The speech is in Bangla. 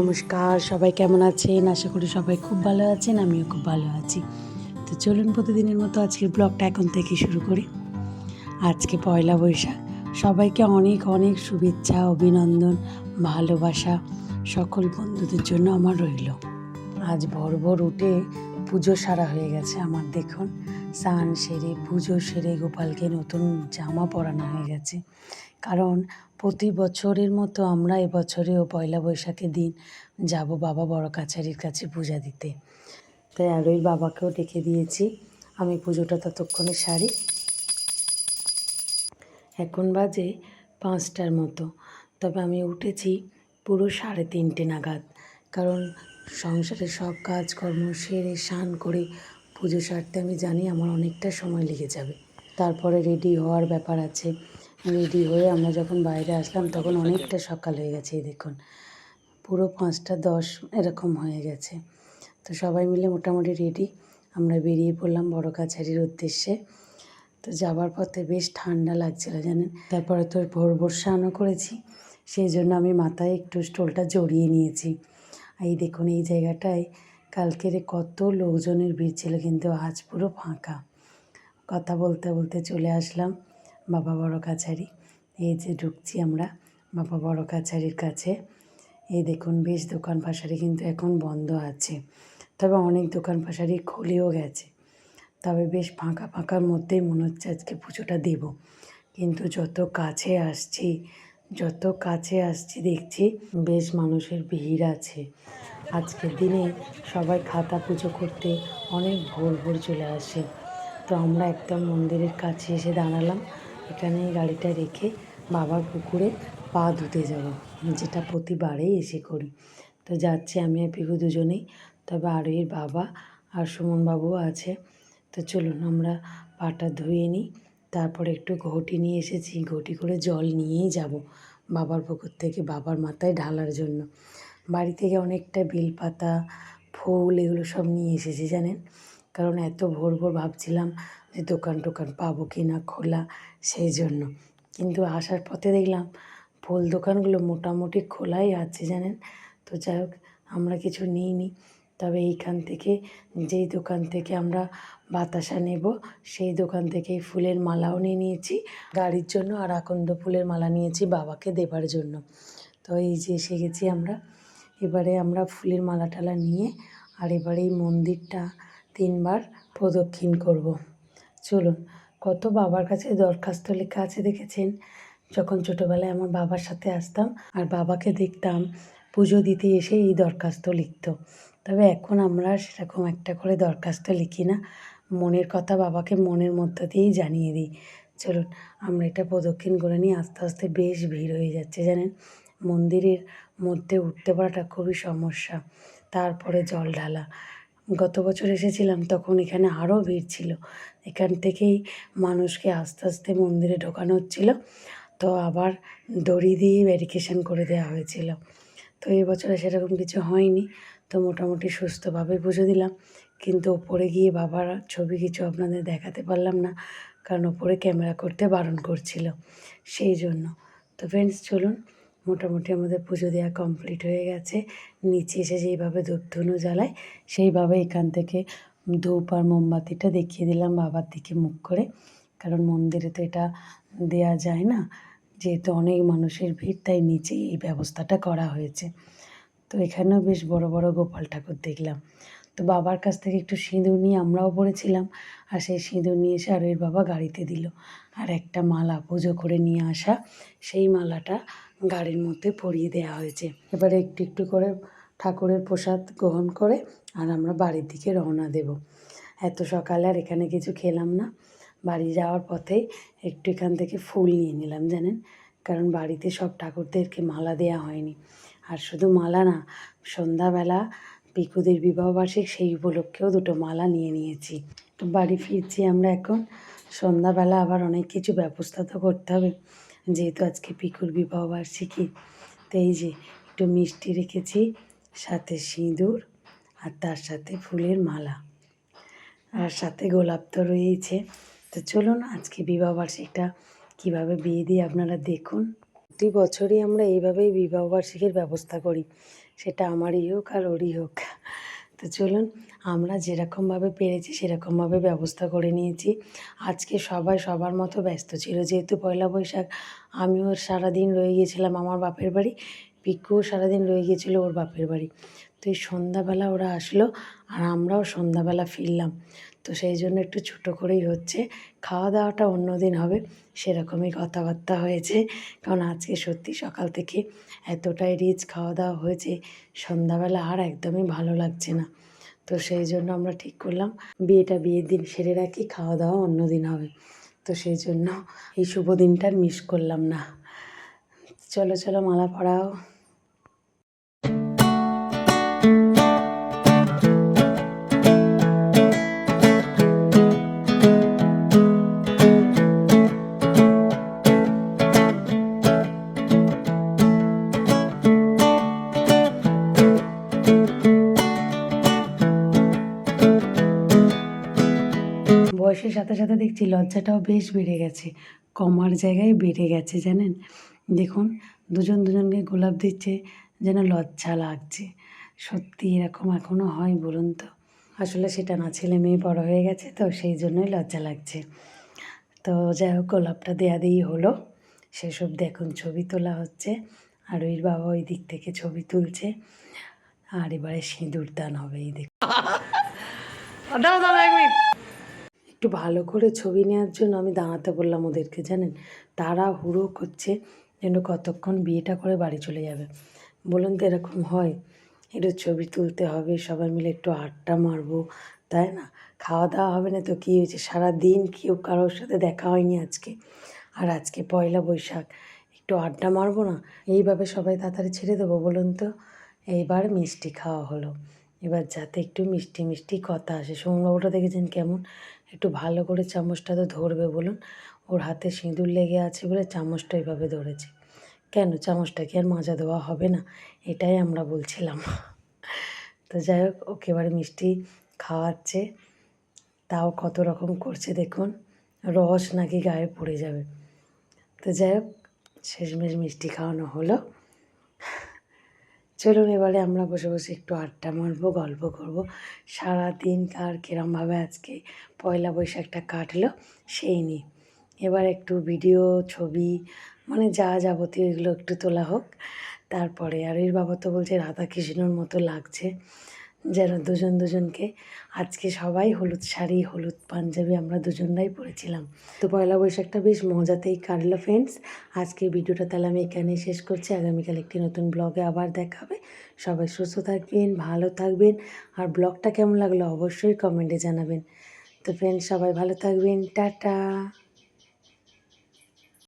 নমস্কার, সবাই কেমন আছেন? আশা করি সবাই খুব ভালো আছেন, আমিও খুব ভালো আছি। তো চলুন প্রতিদিনের মতো আজকের ব্লগটা এখন থেকে শুরু করি। আজকে পয়লা বৈশাখ। সবাইকে অনেক অনেক শুভেচ্ছা, অভিনন্দন, ভালোবাসা সকল বন্ধুদের জন্য আমার রইল। আজ ভোর ভোর উঠে পুজো সারা হয়ে গেছে আমার, দেখুন। স্নান সেরে, পুজো সেরে গোপালকে নতুন জামা পরানো হয়ে গেছে। কারণ প্রতি বছরের মতো আমরা এবছরেও পয়লা বৈশাখের দিন যাব বাবা বড় কাছারির কাছে পূজা দিতে। তাই আরোই বাবাকেও ডেকে দিয়েছি। আমি পুজোটা ততক্ষণে সারি। এখন বাজে পাঁচটার মতো। তবে আমি উঠেছি পুরো সাড়ে তিনটে নাগাদ। কারণ সংসারে সব কাজকর্ম সেরে স্নান করে পুজো সারতে আমি জানি আমার অনেকটা সময় লেগে যাবে। তারপরে রেডি হওয়ার ব্যাপার আছে। রেডি হয়ে আমরা যখন বাইরে আসলাম তখন অনেকটা সকাল হয়ে গেছে এই দেখুন। পুরো পাঁচটা দশ এরকম হয়ে গেছে। তো সবাই মিলে মোটামুটি রেডি। আমরা বেরিয়ে পড়লাম বড় কাছারির উদ্দেশ্যে। তো যাবার পথে বেশ ঠান্ডা লাগছিল জানেন? তারপরে তো ভোর ভোর স্নানও করেছি সেই জন্য আমি মাথায় একটু স্টোলটা জড়িয়ে নিয়েছি। এই দেখুন এই জায়গাটায় কালকের কত লোকজনের ভিড় ছিল কিন্তু আজ পুরো ফাঁকা। কথা বলতে বলতে চলে আসলাম। বাবা বড় কাছারি। এই যে ঢুকছি আমরা বাবা বড় কাছারির কাছে। এই দেখুন বেশ দোকান পাশারি কিন্তু এখন বন্ধ আছে। তবে অনেক দোকান পাশারি খুলেও গেছে। তবে বেশ ফাঁকা ফাঁকার মধ্যেই মনে হচ্ছে আজকে পুজোটা দেব। কিন্তু যত কাছে আসছি, যত কাছে আসছি দেখছি বেশ মানুষের ভিড় আছে। আজকের দিনে সবাই খাতা পুজো করতে অনেক ভোর ভোর চলে আসে। তো আমরা একদম মন্দিরের কাছে এসে দাঁড়ালাম। এখানে গাড়িটা রেখে বাবার পুকুরে পা ধুতে যাব। যেটা প্রতিবারেই এসে করি। তো যাচ্ছি আমি আর পিকু দুজনেই। তবে আরোহীর বাবা আর সুমনবাবুও আছে। তো চলুন আমরা পাটা ধুয়ে নিই। তারপরে একটু ঘটি নিয়ে এসেছি। ঘটি করে জল নিয়েই যাব বাবার পুকুর থেকে, বাবার মাথায় ঢালার জন্য। বাড়ি থেকে অনেকটা বেলপাতা, ফুল এগুলো সব নিয়ে এসেছি, জানেন? কারণ এত ভোর ভোর ভাবছিলাম যে দোকান টোকান পাবো কি না খোলা, সেই জন্য। কিন্তু আসার পথে দেখলাম ফুল দোকানগুলো মোটামুটি খোলাই আছে জানেন। তো যাই হোক, আমরা কিছু নিইনি। তবে এইখান থেকে, যেই দোকান থেকে আমরা বাতাসা নেব, সেই দোকান থেকে ফুলের মালাও নিয়ে নিয়েছি। গাড়ির জন্য আর আকন্দ ফুলের মালা নিয়েছি বাবাকে দেবার জন্য। তো এই যে এসে গেছি আমরা। এবারে আমরা ফুলের মালা টালা নিয়ে আর এবারে এই মন্দিরটা তিনবার প্রদক্ষিণ করব। চলুন, কত বাবার কাছে দরখাস্ত লেখা আছে দেখেছেন? যখন ছোটোবেলায় আমার বাবার সাথে আসতাম আর বাবাকে দেখতাম, পুজো দিতে এসে এই দরখাস্ত লিখতো। তবে এখন আমরা সেরকম একটা করে দরখাস্ত লিখি না। মনের কথা বাবাকে মনের মধ্য দিয়েই জানিয়ে দিই। চলুন, আমরা এটা প্রদক্ষিণ করে নিই। আস্তে আস্তে বেশ ভিড় হয়ে যাচ্ছে, জানেন? মন্দিরের মধ্যে উঠতে পারাটা খুবই সমস্যা। তারপরে জল ঢালা। গত বছর এসেছিলাম, তখন এখানে আরও ভিড় ছিল। এখান থেকেই মানুষকে আস্তে আস্তে মন্দিরে ঢোকানো হচ্ছিল। তো আবার দড়ি দিয়ে ব্যারিকেশন করে দেওয়া হয়েছিল। তো এই বছরে সেরকম কিছু হয়নি। তো মোটামুটি সুস্থভাবে পুজো দিলাম। কিন্তু ওপরে গিয়ে বাবার ছবি কিছু আপনাদের দেখাতে পারলাম না। কারণ ওপরে ক্যামেরা করতে বারণ করছিল। সেই জন্য। তো ফ্রেন্ডস চলুন মোটামুটি আমাদের পুজো দেওয়া কমপ্লিট হয়ে গেছে। নিচে এসে যেইভাবে ধূপ ধুনো জ্বালায়, সেইভাবে এখান থেকে ধূপ আর মোমবাতিটা দেখিয়ে দিলাম বাবার দিকে মুখ করে। কারণ মন্দিরে তো এটা দেয়া যায় না, যেহেতু অনেক মানুষের ভিড়, তাই নিচে এই ব্যবস্থাটা করা হয়েছে। তো এখানেও বেশ বড় বড় গোপাল ঠাকুর দেখলাম। তো বাবার কাছ থেকে একটু সিঁদুর নিয়ে আমরাও পড়েছিলাম, আর সেই সিঁদুর নিয়ে এসে আরোহীর বাবা গাড়িতে দিল। আর একটা মালা পুজো করে নিয়ে আসা, সেই মালাটা গাড়ির মধ্যে পরিয়ে দেওয়া হয়েছে। এবারে একটু একটু করে ঠাকুরের প্রসাদ গ্রহণ করে আর আমরা বাড়ির দিকে রওনা দেব। এত সকালে আর এখানে কিছু খেলাম না। বাড়ি যাওয়ার পথেই একটু এখান থেকে ফুল নিয়ে নিলাম, জানেন? কারণ বাড়িতে সব ঠাকুরদেরকে মালা দেওয়া হয়নি। আর শুধু মালা না, সন্ধ্যাবেলা পিকুদের বিবাহবার্ষিক সেই উপলক্ষেও দুটো মালা নিয়ে নিয়েছি। বাড়ি ফিরছি আমরা এখন। সন্ধ্যাবেলা আবার অনেক কিছু ব্যবস্থা তো করতে হবে। যেহেতু আজকে পিকুর বিবাহবার্ষিকী তো এই যে একটু মিষ্টি রেখেছি, সাথে সিঁদুর আর তার সাথে ফুলের মালা। আর সাথে গোলাপ তো রয়েছে তো চলুন আজকে বিবাহবার্ষিকটা কীভাবে বিয়ে দিই আপনারা দেখুন। প্রতি বছরই আমরা এইভাবেই বিবাহবার্ষিকীর ব্যবস্থা করি। সেটা আমারই হোক আর ওরই হোক। তো চলুন, আমরা যেরকমভাবে পেরেছি সেরকমভাবে ব্যবস্থা করে নিয়েছি। আজকে সবাই সবার মতো ব্যস্ত ছিল যেহেতু পয়লা বৈশাখ। আমিও সারাদিন রয়ে গিয়েছিলাম আমার বাপের বাড়ি পিকুও সারাদিন রয়ে গিয়েছিল ওর বাপের বাড়ি। তো এই সন্ধ্যাবেলা ওরা আসলো আর আমরাও সন্ধ্যাবেলা ফিরলাম। তো সেই জন্য একটু ছোটো করেই হচ্ছে। খাওয়া দাওয়াটা অন্য দিন হবে, সেরকমই কথাবার্তা হয়েছে। কারণ আজকে সত্যি সকাল থেকে এতটাই রিচ খাওয়া দাওয়া হয়েছে, সন্ধ্যাবেলা আর একদমই ভালো লাগছে না। তো সেই জন্য আমরা ঠিক করলাম, বিয়েটা বিয়ের দিন সেরে রাখি, খাওয়া দাওয়া অন্য দিন হবে। তো সেই জন্য এই শুভ দিনটার মিস করলাম না। চলো চলো মালা পড়াও বয়সের সাথে সাথে দেখছি লজ্জাটাও বেশ বেড়ে গেছে। কমার জায়গায় বেড়ে গেছে, জানেন? দেখুন, দুজন দুজনকে গোলাপ দিচ্ছে, যেন লজ্জা লাগছে। সত্যি এরকম এখনও হয় বলুন তো? আসলে সেটা না, ছেলে মেয়ে বড় হয়ে গেছে তো সেই জন্যই লজ্জা লাগছে। তো যাই হোক, গোলাপটা দেয়া দিয়েই হলো। সেসব দেখুন ছবি তোলা হচ্ছে। আর ওই বাবা ওই দিক থেকে ছবি তুলছে। আর এবারে সিঁদুর দান হবে, এই দেখ এক মিনিট। একটু ভালো করে ছবি নেওয়ার জন্য আমি দাঁড়াতে বললাম ওদেরকে, জানেন? তারা হুড়ো করছে যেন কতক্ষণ বিয়েটা করে বাড়ি চলে যাবে। বলুন তো এরকম হয়? একটু ছবি তুলতে হবে, সবাই মিলে একটু আড্ডা মারবো, তাই না? খাওয়া দাওয়া হবে না তো কী হয়েছে? সারা দিন কেউ কারোর সাথে দেখা হয়নি আজকে। আর আজকে পয়লা বৈশাখ, একটু আড্ডা মারবো না? এইভাবে সবাই তাড়াতাড়ি ছেড়ে দেবো, বলুন তো? এইবার মিষ্টি খাওয়া হলো। এবার যাতে একটু মিষ্টি মিষ্টি কথা আসে। সোমবাবুটা দেখেছেন কেমন? একটু ভালো করে চামচটা তো ধরবে বলুন। ওর হাতে সিঁদুর লেগে আছে বলে চামচটা এইভাবে ধরেছে। কেন? চামচটা কি আর মাজা দেওয়া হবে না? এটাই আমরা বলছিলাম। তো যাই হোক, ওকে মিষ্টি খাওয়াচ্ছে। তাও কত রকম করছে দেখুন। রস নাকি গায়ে পড়ে যাবে। তো যাই হোক, শেষমেশ মিষ্টি খাওয়ানো হলো। চলুন এবারে আমরা বসে বসে একটু আড্ডা মারবো, গল্প করব। সারা দিন কার কিরমভাবে আজকে পয়লা বৈশাখটা কাটলো সেই নিয়ে। এবার একটু ভিডিও, ছবি মানে যা যাবতীয় এগুলো একটু তোলা হোক। তারপরে আর এর বাবা তো বলছে, রাধাকৃষ্ণর মতো লাগছে। যেন দুজন দুজনকে আজকে সবাই হলুদ শাড়ি, হলুদ পাঞ্জাবি আমরা দুজনরাই পরেছিলাম। তো পয়লা বৈশাখটা বেশ মজাতেই কাটলো ফ্রেন্ডস আজকে ভিডিওটা তাহলে আমি এখানেই শেষ করছি। আগামীকাল একটি নতুন ব্লগে আবার দেখা হবে। সবাই সুস্থ থাকবেন, ভালো থাকবেন। আর ব্লগটা কেমন লাগল অবশ্যই কমেন্টে জানাবেন। তো ফ্রেন্ডস সবাই ভালো থাকবেন। টাটা!